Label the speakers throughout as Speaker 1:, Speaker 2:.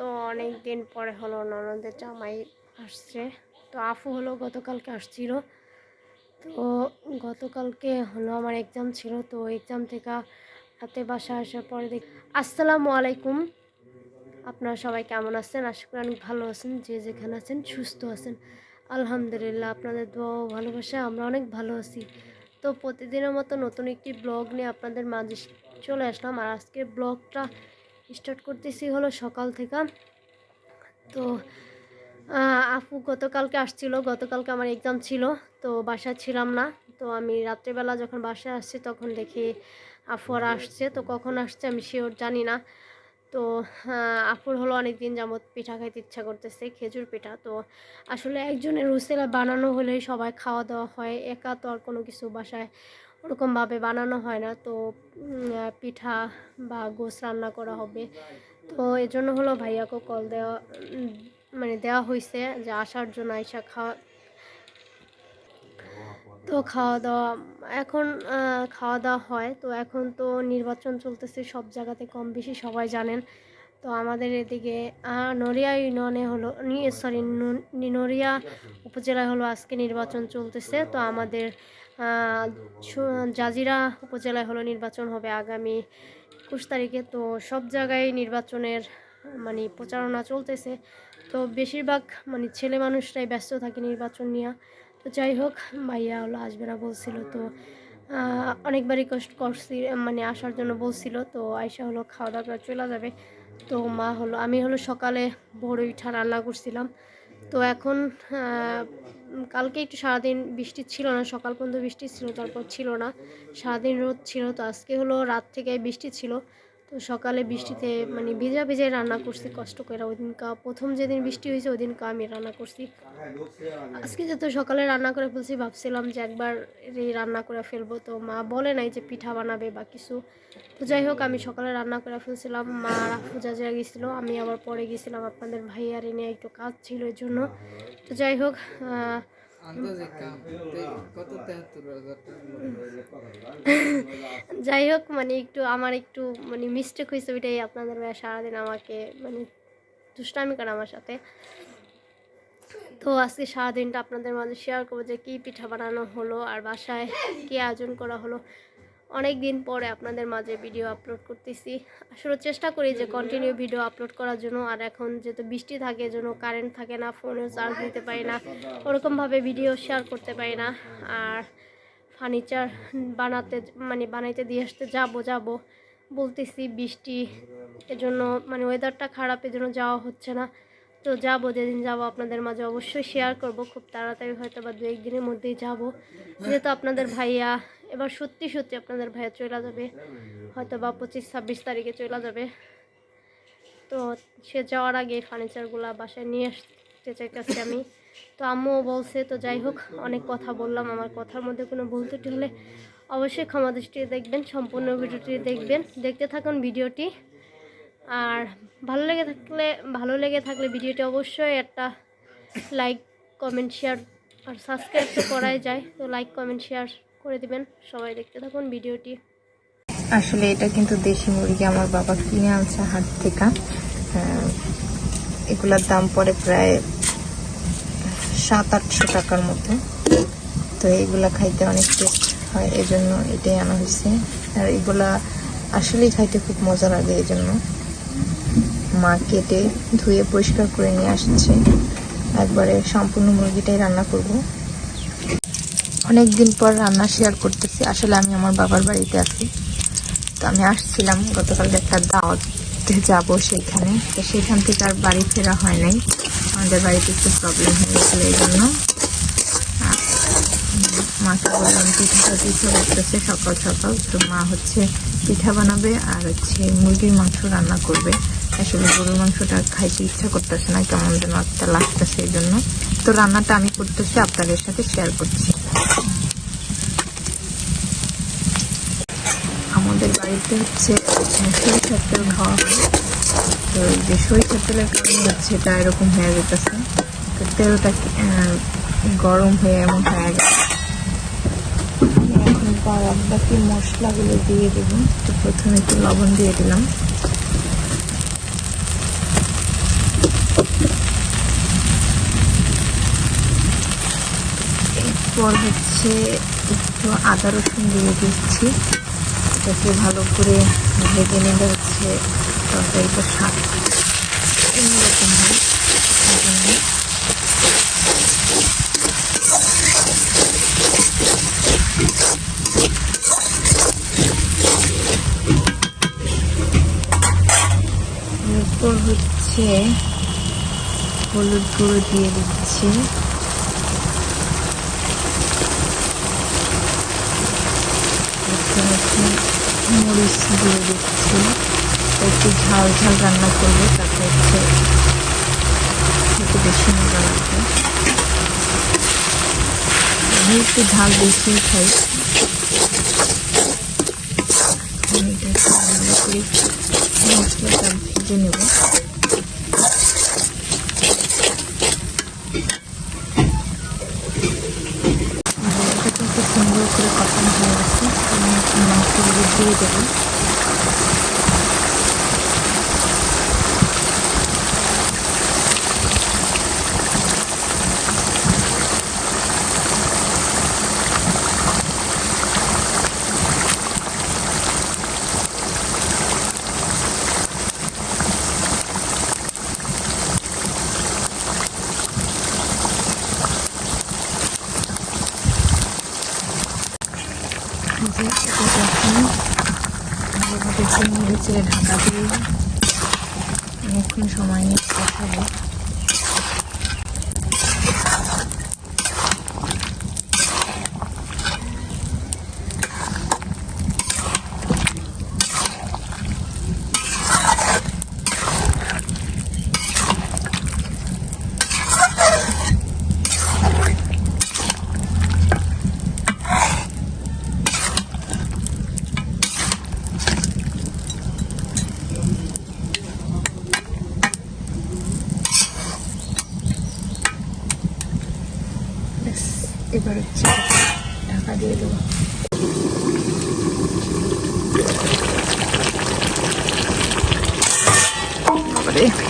Speaker 1: তো অনেক দিন পরে হলো ননদের জামাই আসছে। তো আফু হলো গতকালকে আসছিল। তো গতকালকে হলো আমার এক্সাম ছিল, তো এক্সাম থেকে রাতে বাসা আসার পরে দেখ আসসালামু আলাইকুম। আপনারা সবাই কেমন আছেন? আশা করি অনেক ভালো আছেন, যে যেখানে আছেন সুস্থ আছেন। আলহামদুলিল্লাহ, আপনাদের দোয়া ও ভালোবাসা, আমরা অনেক ভালো আছি। তো প্রতিদিনের মতো নতুন একটি ব্লগ নিয়ে আপনাদের মাঝে চলে আসলাম। আর আজকে ব্লগটা স্টার্ট করতেছি হলো সকাল থেকে। তো আপু গতকালকে আসছিল, গতকালকে আমার এক্সাম ছিল, তো বাসায় ছিলাম না। তো আমি রাত্রেবেলা যখন বাসায় আসছি তখন দেখি আফুরা আসছে, তো কখন আসছে আমি শিওর জানি না। তো আপুর হলো অনেক দিন যাবত পিঠা খাইতে ইচ্ছা করতেছে, খেজুর পিঠা। তো আসলে একজনের রুসেলা বানানো হলেই সবাই খাওয়া দাওয়া হয়, একা তো আর কোনো কিছু বাসায় ওরকমভাবে বানানো হয় না। তো পিঠা বা গোস রান্না করা হবে। তো এই জন্য হলো ভাইয়াকে কল দেওয়া মানে দেওয়া হয়েছে যে আসার জন্য আইসা খাওয়া তো খাওয়া দাওয়া, এখন খাওয়া দাওয়া হয়। তো এখন তো নির্বাচন চলতেছে সব জায়গাতে কম বেশি সবাই জানেন। তো আমাদের এদিকে নড়িয়া ইউনিয়নে হলো সরি নড়িয়া উপজেলায় হলো আজকে নির্বাচন চলতেছে। তো আমাদের জাজিরা উপজেলায় হলো নির্বাচন হবে আগামী একুশ তারিখে। তো সব জায়গায় নির্বাচনের মানে প্রচারণা চলতেছে। তো বেশিরভাগ মানে ছেলে মানুষরাই ব্যস্ত থাকে নির্বাচন নিয়ে। তো যাই হোক, ভাইয়া হলো আসবে না বলছিল। তো অনেকবারই কষ্ট করছি মানে আসার জন্য বলছিল, তো আয়সা হলো খাওয়া দাওয়া করে চলে যাবে। তো মা হলো, আমি হলো সকালে ভোরে উঠা রান্না করছিলাম। তো এখন কালকে একটু সারাদিন বৃষ্টি ছিল না, সকাল পর্যন্ত বৃষ্টি ছিল, তারপর ছিল না। সারাদিন রোদ ছিল, তো আজকে হলো রাত থেকে বৃষ্টি ছিল। তো সকালে বৃষ্টিতে মানে ভিজা ভিজাই রান্না করছি, কষ্ট করে। ওই দিনকা প্রথম যেদিন বৃষ্টি হয়েছে ওই দিনকা আমি রান্না করছি। আজকে যেহেতু সকালে রান্না করে ফেলছি, ভাবছিলাম যে একবার এই রান্না করে ফেলব। তো মা বলে নাই যে পিঠা বানাবে বা কিছু। তো যাই হোক, আমি সকালে রান্না করে ফেলছিলাম। মা পূজা যা গেছিল, আমি আবার পরে গেছিলাম। আপনাদের ভাইয়ার এনে একটু কাজ ছিল এর জন্য। তো যাই হোক যাই হোক মানে একটু আমার একটু মানে মিস্টেক হয়েছে ওইটাই আপনাদের ভাই, সারাদিন আমাকে মানে দুষ্টামি করে আমার সাথে। তো আজকে সারাদিনটা আপনাদের মাঝে শেয়ার করব যে কী পিঠা বানানো হলো আর বাসায় কী আয়োজন করা হলো। অনেক দিন পরে আপনাদের মাঝে ভিডিও আপলোড করতেছি। আসলে চেষ্টা করি যে কন্টিনিউ ভিডিও আপলোড করার জন্য। আর এখন যেহেতু বৃষ্টি থাকে জন্য কারেন্ট থাকে না ফোনেও চার্জ দিতে পারি না, ওরকমভাবে ভিডিও শেয়ার করতে পারি না। আর ফার্নিচার বানাতে মানে বানাইতে দিয়ে আসতে যাব যাব বলতেছি বৃষ্টি এজন্য মানে ওয়েদারটা খারাপ এজন্য যাওয়া হচ্ছে না। তো যাব, যেদিন যাব আপনাদের মাঝে অবশ্যই শেয়ার করব। খুব তাড়াতাড়ি হয়তো বা দু একদিনের মধ্যেই যাব। যেহেতু আপনাদের ভাইয়া এবার সত্যি সত্যি আপনাদের ভাইয়া চলে যাবে। হয়তো বা পঁচিশ, ছাব্বিশ তারিখে চলে যাবে। তো সে যাওয়ার আগে ফার্নিচারগুলো বাসায় নিয়ে আসতে চাইতেছি আমি। তো আম্মুও বলছে, তো যাই হোক, অনেক কথা বললাম। আমার কথার মধ্যে কোনো ভুল ত্রুটি হলে অবশ্যই ক্ষমা দৃষ্টি দেখবেন, সম্পূর্ণ ভিডিওটি দেখবেন। দেখতে থাকুন ভিডিওটি। আর ভালো লেগে থাকলে, ভালো লেগে থাকলে ভিডিওটি অবশ্যই একটা লাইক কমেন্ট শেয়ার আর সাবস্ক্রাইব তো করাই যায়। তো লাইক কমেন্ট শেয়ার করে দিবেন। সবাই দেখতে থাকুন ভিডিওটি।
Speaker 2: আসলে এটা কিন্তু দেশি মুরগি, আমার বাবা কিনে আনছে হাট থেকে। এগুলার দাম পড়ে প্রায় সাত আটশো টাকার মতো। তো এগুলা খাইতে অনেক টেস্ট হয় এই জন্য এটাই আনা হয়েছে। আর এগুলা আসলেই খাইতে খুব মজা লাগে এই জন্য মা কেটে ধুয়ে পরিষ্কার করে নিয়ে আসছে। একবারে সম্পূর্ণ মুরগিটাই রান্না করব। অনেকদিন পর রান্না শেয়ার করতেছি। আসলে আমি আমার বাবার বাড়িতে আছি। তো আমি আসছিলাম গতকাল একটা দাওয়াতে যাব সেইখানে। তো সেখান থেকে আর বাড়ি ফেরা হয় নাই। আমাদের বাড়িতে একটু প্রবলেম হয়ে গেছিল এই জন্য। মাকে বললাম, পিঠাটা দিতে করতেছে, সকাল সকাল। তো মা হচ্ছে পিঠা বানাবে আর হচ্ছে মুরগির মাংস রান্না করবে। আসলে গরুর মাংসটা খাইতে ইচ্ছা করতেছে না, কেমন যেন একটা লাগতেছে এই জন্য। তো রান্নাটা আমি করতেছি, আপনাদের সাথে শেয়ার করছি। আমাদের বাড়িতে হচ্ছে সরিষার তেল খাওয়া তো যে সরিষার তেলের কারণে হচ্ছে, এটা এরকম হয়ে যেতেছে। তো তেলটা গরম হয়ে এমন হয়ে গেছে। এখন বাদ বাকি মশলাগুলো দিয়ে দেবো। তো প্রথমে একটু লবণ দিয়ে দিলাম। এরপর হচ্ছে একটু আদা রসুন দিয়ে দিচ্ছি। এটাকে ভালো করে ভেজে নিলে হচ্ছে তরকারিটা স্বাদ অন্যরকম হয়। হচ্ছে হলুদ গুঁড়ো দিয়ে দিচ্ছি। এরপর হচ্ছে। মরিচ দিয়ে দিচ্ছি। একটু ঝাল ঝাল রান্না করব, তাতে হচ্ছে একটু বেশি মজা লাগবে। আমি একটু ঝাল বেশি খাই। ভালো করে। মশলাটা ভেজে সুন্দর করে কষানো মাংসগুলো দিয়ে দেবো ভালোভাবে চেড়ে ঢাকা দিয়ে। অনেকক্ষণ সময় নিয়ে কষাবো ব্যাস, এবার হচ্ছে ঢাকা দিয়ে দেবো বাবারে বাবারে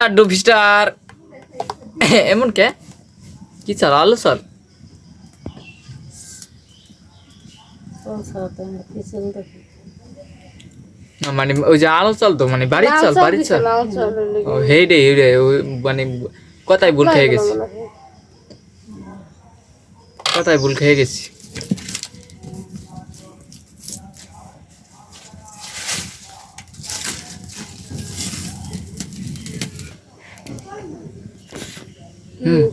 Speaker 3: ডু স্টার এমন কে? কি চাল আলো চাল মানে ওই যে আলু চাল তো মানে বাড়ির চাল বাড়ির চাল। ও হেই রে মানে কথাই ভুল খেয়ে গেছি। কথাই ভুল খেয়ে গেছি। হুম।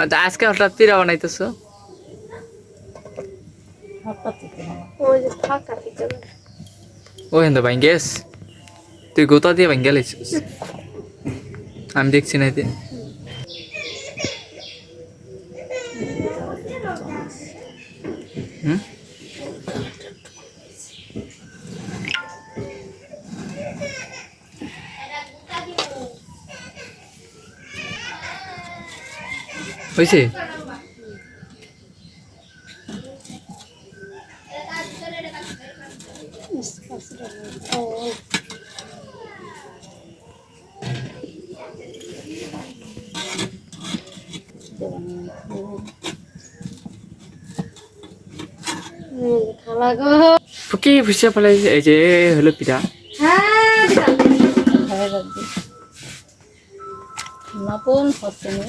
Speaker 3: আচ্ছা, আজকে হঠাৎ পিড়া বানাইতেছো?
Speaker 1: ওই যে ফাঁকা
Speaker 3: ও হেন্দা ভাই গেস। তুই গোতা দিয়ে ভাই গেলেছিস আমি দেখছি না হয়েছে
Speaker 1: খালা গো
Speaker 3: ফুকি ফুসে ফেলাইছে এই যে হলো পিঠা
Speaker 1: হ্যাঁ
Speaker 4: নতুন হচ্ছে নি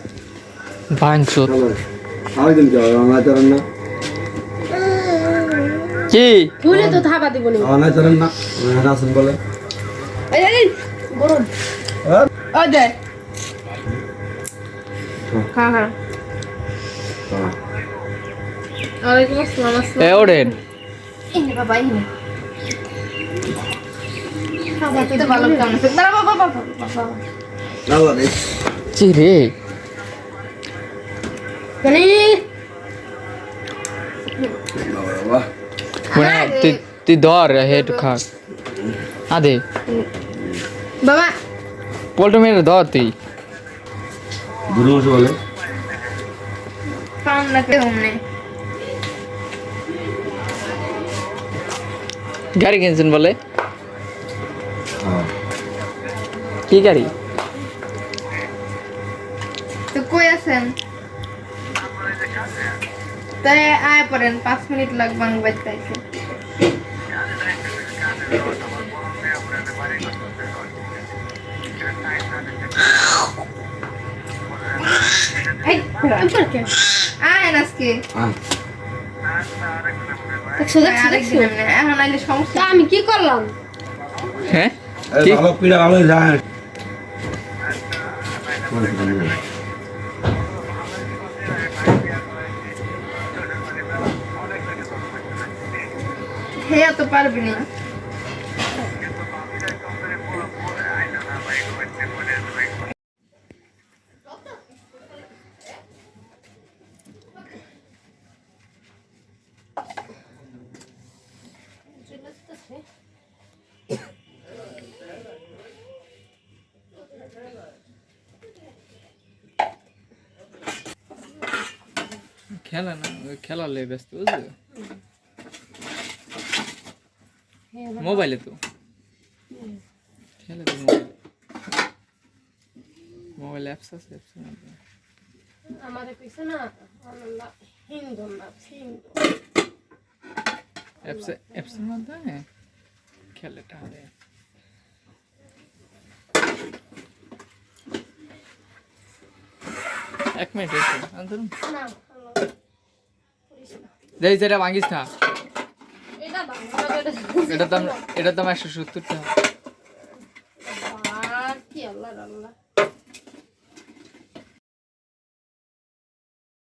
Speaker 3: ভাঙচুর।
Speaker 5: কি না।
Speaker 1: ভুলে তো থাবা দিব নি।
Speaker 5: অনাচারণ না। রাসন বলে
Speaker 1: এই এই গরম।
Speaker 5: হ্যাঁ?
Speaker 1: ও দে। খা খা ওয়ালাইকুম আসসালাম আসসালাম।
Speaker 3: এ ওড়েন
Speaker 1: ইনি বাবা ইনি খাবার তো ভালো কেমন আছে? বাবা বাবা বাবা
Speaker 5: আল্লাহ
Speaker 3: তুই তুই ধর হে একটু খা আদে
Speaker 1: বাবা
Speaker 3: পোল্ট্রি মেরে ধর তুই
Speaker 5: দুর্মস বলে
Speaker 1: কান না কে हमने
Speaker 3: গাড়ি কিনছেন বলে
Speaker 5: হ্যাঁ
Speaker 3: কি গাড়ি
Speaker 6: তো কই আছেন তাই আয় পড়েন পাঁচ মিনিট লাগবে আমি বাড়িতে আইসি আয় আজকে। এখন আইলে সমস্যা।
Speaker 1: আমি কি করলাম?
Speaker 3: হ্যাঁ?
Speaker 5: ভালো পিড়া ভালো যায়
Speaker 6: খেয়ে তো পারবি না।
Speaker 3: খেলা না খেলা লে ব্যস্ত বুঝলি? মোবাইলে তো খেলে তো মোবাইল মোবাইল অ্যাপস আছে অ্যাপস
Speaker 1: আমাদের কইছে না আল্লাহ হিন্দু না হিন্দু
Speaker 3: অ্যাপস অ্যাপসের মধ্যে খেলে তাহলে এক মিনিট একটু ধরুন
Speaker 1: না
Speaker 3: যাই যেটা ভাঙিস না
Speaker 1: এটা বাংলা এটা
Speaker 3: তো দাম এটার দাম একশো সত্তর টাকা।